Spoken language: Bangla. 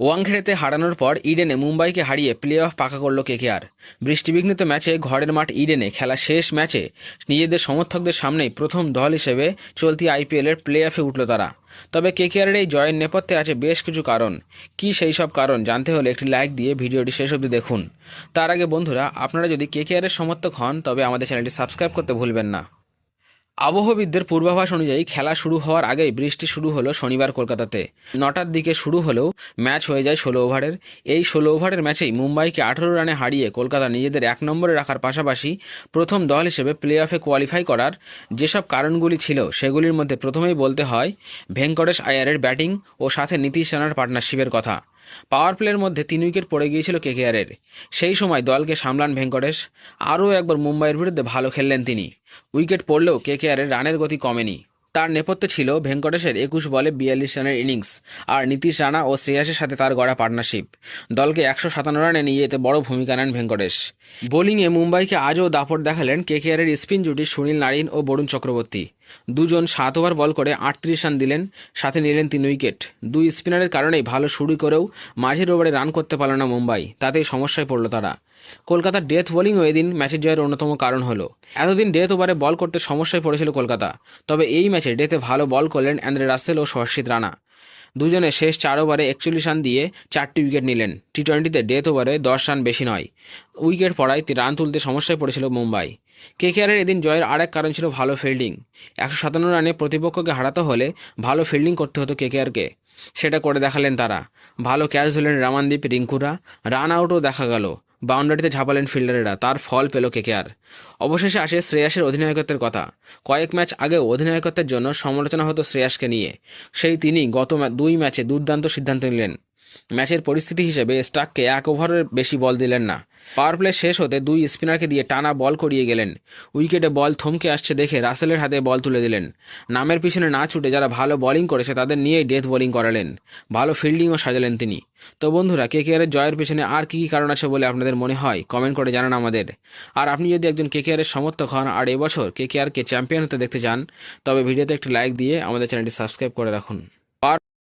ওয়াংখেড়েতে হারানোর পর ইডেনে মুম্বাইকে হারিয়ে প্লে অফ পাকা করল কেকেআর। বৃষ্টিবিঘ্নিত ম্যাচে ঘরের মাঠ ইডেনে খেলা শেষ ম্যাচে নিজেদের সমর্থকদের সামনেই প্রথম দল হিসেবে চলতি আইপিএলের প্লে অফে উঠল তারা। তবে কেকেআরের এই জয়ের নেপথ্যে আছে বেশ কিছু কারণ। কি সেই সব কারণ জানতে হলে একটি লাইক দিয়ে ভিডিওটি শেষ অবধি দেখুন। তার আগে বন্ধুরা, আপনারা যদি কেকেআরের সমর্থক হন, তবে আমাদের চ্যানেলটি সাবস্ক্রাইব করতে ভুলবেন না। আবহবিদদের পূর্বাভাস অনুযায়ী খেলা শুরু হওয়ার আগেই বৃষ্টি শুরু হলো শনিবার কলকাতাতে। নটার দিকে শুরু হলেও ম্যাচ হয়ে যায় ষোলো ওভারের। এই ষোলো ওভারের ম্যাচেই মুম্বাইকে আঠেরো রানে হারিয়ে কলকাতা নিজেদের এক নম্বরে রাখার পাশাপাশি প্রথম দল হিসেবে প্লে অফে কোয়ালিফাই করার যেসব কারণগুলি ছিল, সেগুলির মধ্যে প্রথমেই বলতে হয়, ভেঙ্কটেশ আয়ারের ব্যাটিং ও সাথে নীতিশ রানার পার্টনারশিপের কথা। পাওয়ার প্লের মধ্যে তিন উইকেট পড়ে গিয়েছিল কেকেআরের। সেই সময় দলকে সামলান ভেঙ্কটেশ। আরও একবার মুম্বাইয়ের বিরুদ্ধে ভালো খেললেন তিনি। উইকেট পড়লেও কেকেআরের রানের গতি কমেনি। তার নেপথ্যে ছিল ভেঙ্কটেশের একুশ বলে বিয়াল্লিশ রানের ইনিংস আর নীতিশ রানা ও শ্রেয়াসের সাথে তার গড়া পার্টনারশিপ। দলকে একশো সাতান্ন রানে নিয়ে যেতে বড় ভূমিকা নেন ভেঙ্কটেশ। বোলিংয়ে মুম্বাইকে আজও দাপট দেখালেন কেকেআরের স্পিন জুটি সুনীল নারিন ও বরুণ চক্রবর্তী। দুজন সাত ওভার বল করে আটত্রিশ রান দিলেন, সাথে নিলেন তিন উইকেট। দুই স্পিনারের কারণেই ভালো শুরু করেও মাঝের ওভারে রান করতে পারল না মুম্বাই, তাতেই সমস্যায় পড়ল তারা। কলকাতার ডেথ বোলিংও এদিন ম্যাচের জয়ের অন্যতম কারণ হলো। এতদিন ডেথ ওভারে বল করতে সমস্যায় পড়েছিল কলকাতা, তবে এই ম্যাচে ডেথে ভালো বল করলেন অ্যান্দ্রে রাসেল ও সহর্ষিত রানা। দুজনে শেষ চার ওভারে একচল্লিশ রান দিয়ে চারটি উইকেট নিলেন। টি টোয়েন্টিতে ডেথ ওভারে দশ রান বেশি নয়। উইকেট পড়ায় রান তুলতে সমস্যায় পড়েছিল মুম্বাই। কেকেআরের এদিন জয়ের আরেক কারণ ছিল ভালো ফিল্ডিং। একশো সাতান্ন রানে প্রতিপক্ষকে হারাতে হলে ভালো ফিল্ডিং করতে হতো কেকেআরকে। সেটা করে দেখালেন তারা। ভালো ক্যাচ ধরলেন রামানদীপ, রিঙ্কুরা। রান আউটও দেখা গেল। বাউন্ডারিতে ঝাঁপালেন ফিল্ডারেরা। তার ফল পেল কেকেআর। অবশেষে আসে শ্রেয়াসের অধিনায়কত্বের কথা। কয়েক ম্যাচ আগেও অধিনায়কত্বের জন্য সমালোচনা হতো শ্রেয়াসকে নিয়ে। সেই তিনি গত দুই ম্যাচে দুর্দান্ত সিদ্ধান্ত নিলেন। ম্যাচের পরিস্থিতি হিসেবে স্টাককে এক ওভারের বেশি বল দিলেন না। পাওয়ার প্লে শেষ হতে দুই স্পিনারকে দিয়ে টানা বল করিয়ে গেলেন। উইকেটে বল থমকে আসছে দেখে রাসেলের হাতে বল তুলে দিলেন। নামের পিছনে না ছুটে যারা ভালো বোলিং করেছে তাদের নিয়েই ডেথ বোলিং করালেন। ভালো ফিল্ডিংও সাজালেন তিনি। তো বন্ধুরা কে কেআরের জয়ের পেছনে আর কী কী কারণ আছে বলে আপনাদের মনে হয়? কমেন্ট করে জানান আমাদের। আর আপনি যদি একজন কে কেআরের সমর্থক হন আর এবছর কে কেআরকে চ্যাম্পিয়ন হতে দেখতে চান, তবে ভিডিওতে একটি লাইক দিয়ে আমাদের চ্যানেলটি সাবস্ক্রাইব করে রাখুন।